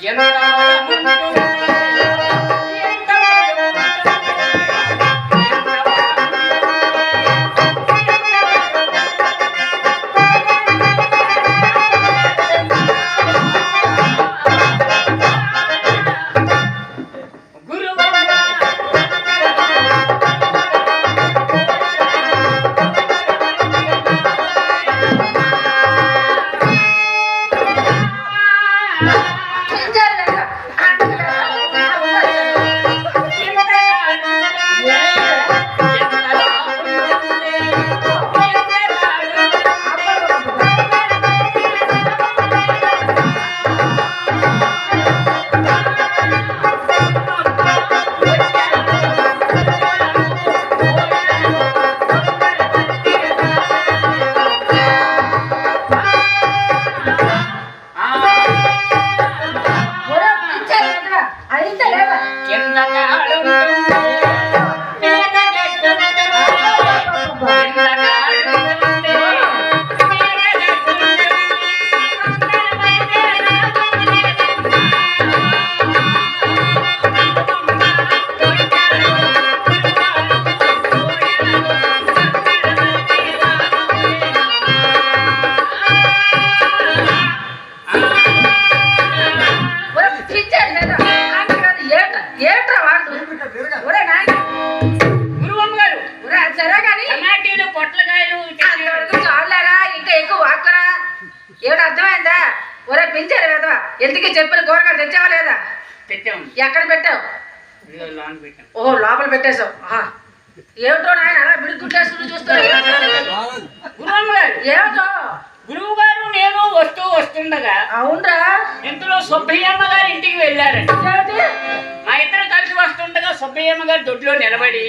点燃了 pension కదా? ఎందుకు చెప్పిన కూరగాయలు తెచ్చావా లేదా? ఎక్కడ పెట్టావు? ఇదిగో లోన్ పెట్టాం ఓ లోపల పెట్టేశావు. ఆహా. ఏమిటో నాయన అలా బిడుగుట్టేసుకుని చూస్తాడు గారు. ఏమిటో? గురువు గారు నేను వస్తూ వస్తుండగా అవునరా. ఇంతలో సుబ్బయ్యమ్మ గారి ఇంటికి వెళ్ళారండి మా ఇద్దరు కలిసి వస్తుండగా సుబ్బయ్యమ్మ గారి దొడ్లో నిలబడి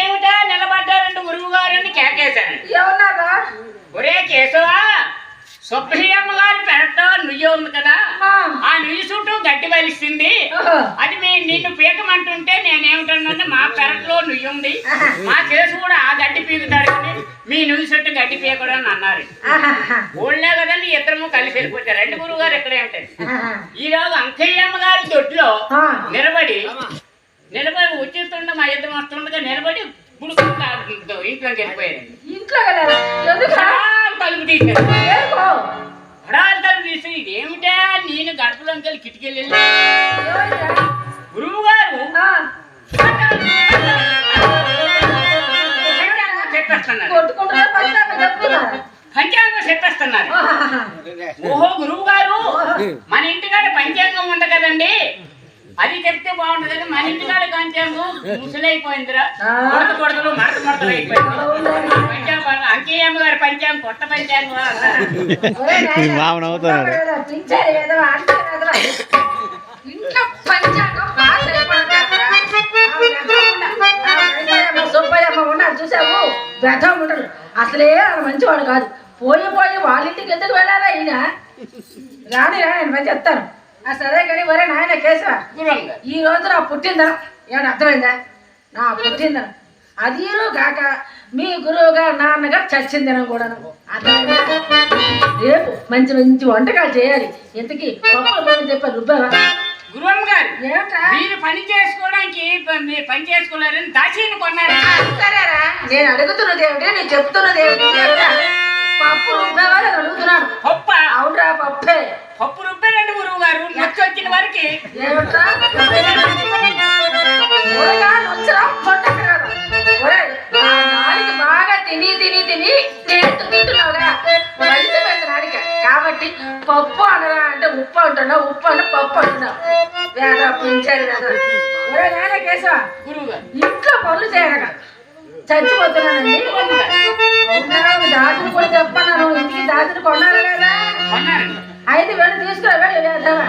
ఏమిటా? నిలబడ్డారంటే గురువు గారిని కేకేశారండి ఏమన్నారా? సుబ్బయ్యమ్మ గారి పెరట్లో నుయ్యి ఉంది కదా? ఆ. నుయ్యి చుట్టూ గడ్డి ఆహా. అది మీ నిన్ను పీకమంటుంటే నేనేమిటన్నాను? మా పెరట్లో నుయ్యి ఉంది. మా కేసు కూడా ఆ గడ్డి పీకుతాడు కానీ మీ నుయ్యి చుట్టూ గడ్డి పీకడం అని అన్నారు. ఊళ్ళో కదండి ఇద్దరము కలిసి వెళ్ళిపోతారు. రెండు గురువు గారు ఎక్కడే ఉంటాయి ఆహా. ఈ రోజు అంకయ్యమ్మ గారి దొడ్లో. నిలబడి నిలబడి వచ్చేస్తుండ మా ఇద్దరు వస్తుండగా నిలబడి గుడుకుంటూ ఇంట్లోకి వెళ్ళిపోయారు. ఇంట్లో వెళ్ళారా ఎందుకురా ఇదేమిటా? నేను గడపలోకి వెళ్ళి కిటికీలు వెళ్ళి ఏమైందిరా? గురువు గారు పంచాంగం చెప్పేస్తున్నారు. ఓహో గురువు గారు మన ఇంటికాడ పంచాంగం కదండి అది చెప్తే బాగుంటుంది మన ఇంటికాడ పంచాంగం ముసలైపోయిందిరా. కొడత కొడతలు మడత మడతలు అయిపోయింది పంచాంగం గారి పంచాంగం కొత్త పంచాంగం అన్నారు. ఒరే నాయనా, మామ నవ్వుతున్నాడు. ఇంట్లో పంచాంగం సుబ్బయ్యమ్మ ఉన్నారు చూసావు? ఉండడు అసలే ఆయన మంచివాడు కాదు. పోయి పోయి వాళ్ళ ఇంటికి ఎందుకు వెళ్ళారా ఈయన? రాని రాని నేను చెప్తాను. ఆ సరే కానీ ఒరే నాయన కేశవ గురువు ఈ రోజు నా పుట్టిందనం ఏమన్నా అర్థమైందా? నా పుట్టిందనం అది కాక మీ గురువు గారు నాన్నగారు చచ్చిందనం అర్థమైందా? రేపు మంచి మంచి వంటకాలు చేయాలి. ఇంతకీ పప్పుల పని చెప్పారు రుబ్బావా? గురువమ్మ గారు మీరు పని చేసుకోవడానికి మీరు పని చేసుకోలేరని దాచీని కొన్నారు? ఆ, సరేరా నేను అడుగుతున్నది ఏమిటి? నేను చెప్తున్నది ఏమిటి? పప్పు రుబ్బావా అడుగుతున్నాను. పప్ప? అవునరా పప్పే. పప్పు రుబ్బేనండి గురువు గారు నొచ్చి వచ్చిన వారికి బాగా తిని తిని తిని తింటూ తింటున్నావుగా. వయసు కాబట్టి పప్పు అనరా అంటే ఉప్పు అంటున్నావు ఉప్పు అంటే పప్పు అంటున్నావు. వేద పించారు వేద కేశవ ఇంట్లో పనులు చేయడగా చచ్చిపోతున్నానండి. దాసుని కూడా చెప్పన్నాను ఇంటికి దాసుని కొన్నారా లేదా? కొన్నారండి. అయితే వెళ్ళి తీసుకురా వెళ్ళి వేదవా